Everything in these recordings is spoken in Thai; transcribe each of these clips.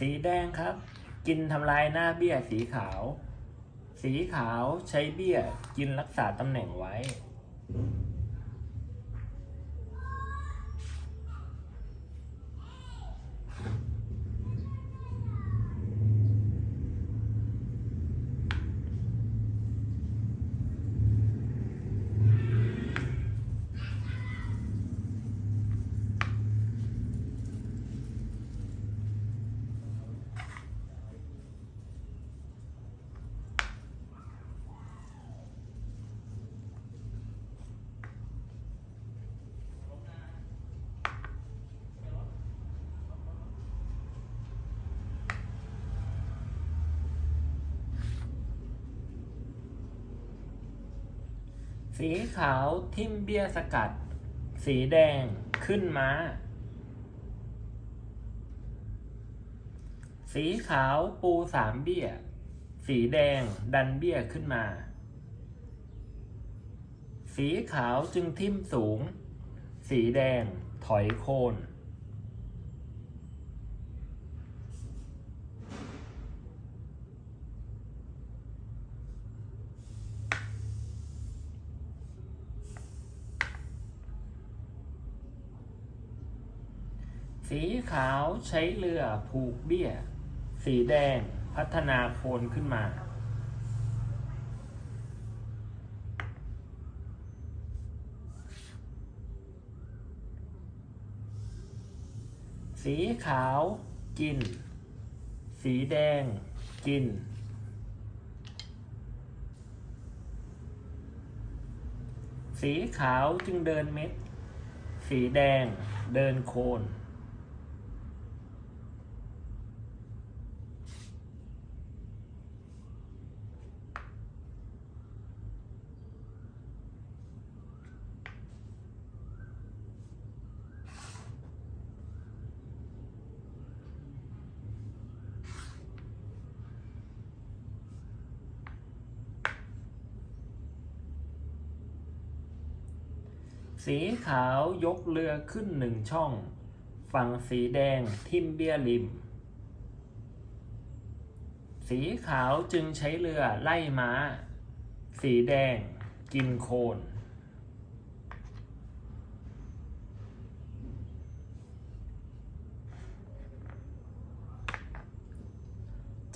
สีแดงครับ กินทำลายหน้าเบี้ยสีขาว สีขาวใช้เบี้ยกินรักษาตำแหน่งไว้ สีขาวทิมเบี้ยสกัด สีแดงขึ้นม้าสีขาวปูสามเบี้ย สีแดงดันเบี้ยขึ้นมา สีขาวจึงทิมสูง สีแดงถอยโคน สีขาวใช้เรือผูกเบี้ย สีแดงพัฒนาโคนขึ้นมา สีขาวกิน สีแดงกิน สีขาวจึงเดินเม็ด สีแดงเดินโคน สีขาวยกเรือขึ้นหนึ่งช่อง ฝั่งสีแดงทิ่มเบี้ยริม สีขาวจึงใช้เรือไล่ม้า สีแดงกินโคน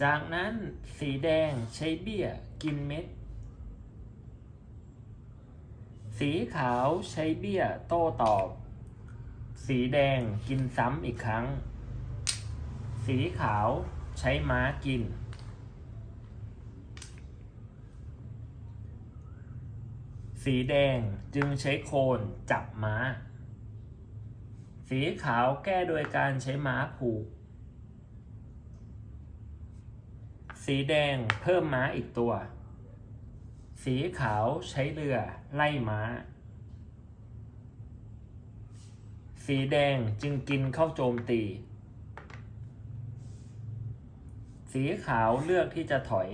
จากนั้นสีแดงใช้เบี้ยกินเม็ด สีขาวใช้เบี้ยโต้ตอบ สีแดงกินซ้ำอีกครั้ง สีขาวใช้ม้ากิน สีแดงจึงใช้โคนจับม้า สีขาวแก้โดยการใช้ม้าผูก สีแดงเพิ่มม้าอีกตัว สีขาวใช้เรือไล่ม้า สีแดงจึงกินเข้าโจมตี สีขาวเลือกที่จะถอย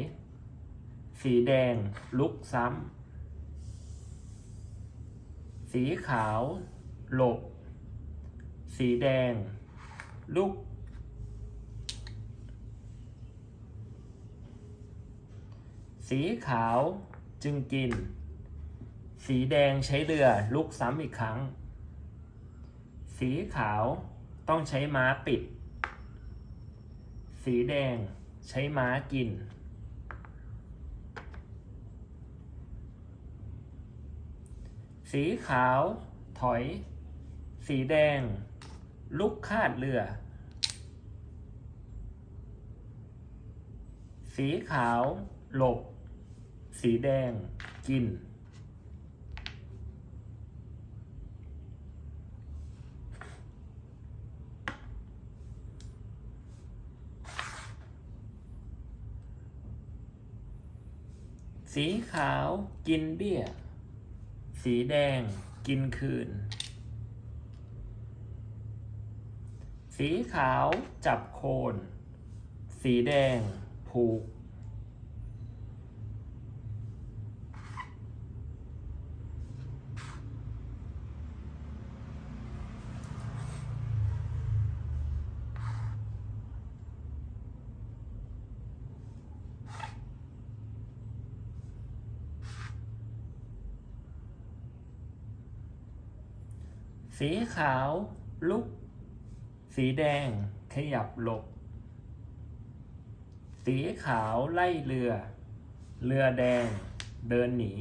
สีแดงลุกซ้ำ สีขาว หลบ สีแดง ลุกสีขาว จึงกิน สีแดงใช้เรือลุกซ้ำอีกครั้ง สีขาวต้องใช้ม้าปิด สีแดงใช้ม้ากิน สีขาวถอย สีแดง ลุกคาดเรือ สีขาวหลบ สีแดงกิน สีขาวกินเบี้ย สีแดงกินคืน สีขาวจับโคน สีแดงผูก สีขาวลุก สีแดงขยับหลบ สีขาวไล่เรือ เรือแดงเดินหนี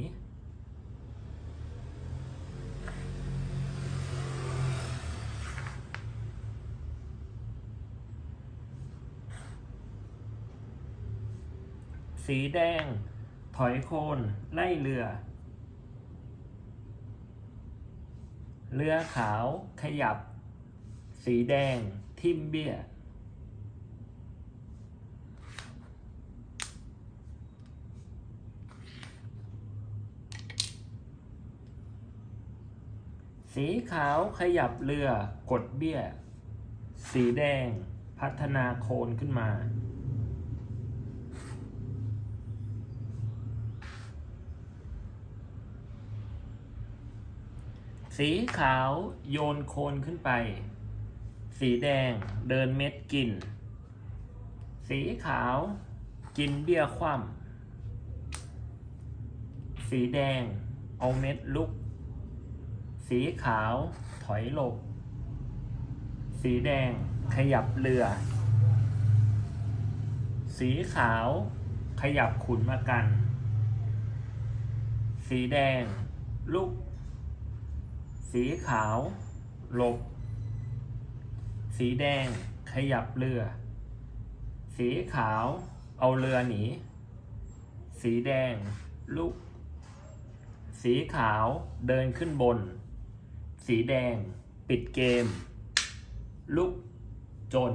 สีแดงถอยโคนไล่เรือ เรือขาวขยับ สีแดงทิ่มเบี้ย สีขาวขยับเรือกดเบี้ย สีแดงพัฒนาโคนขึ้นมา สีขาวโยนโคนขึ้นไป สีแดงเดินเม็ดกิน สีขาวกินเบี้ยคว่ำสีแดงเอาเม็ดลุก สีขาวถอยหลบ สีแดงขยับเรือ สีขาวขยับขุนมากัน สีแดงลุก สีขาวหลบ สีแดงขยับเรือ สีขาวเอาเรือหนี สีแดงลุก สีขาวเดินขึ้นบน สีแดงปิดเกม ลุกจน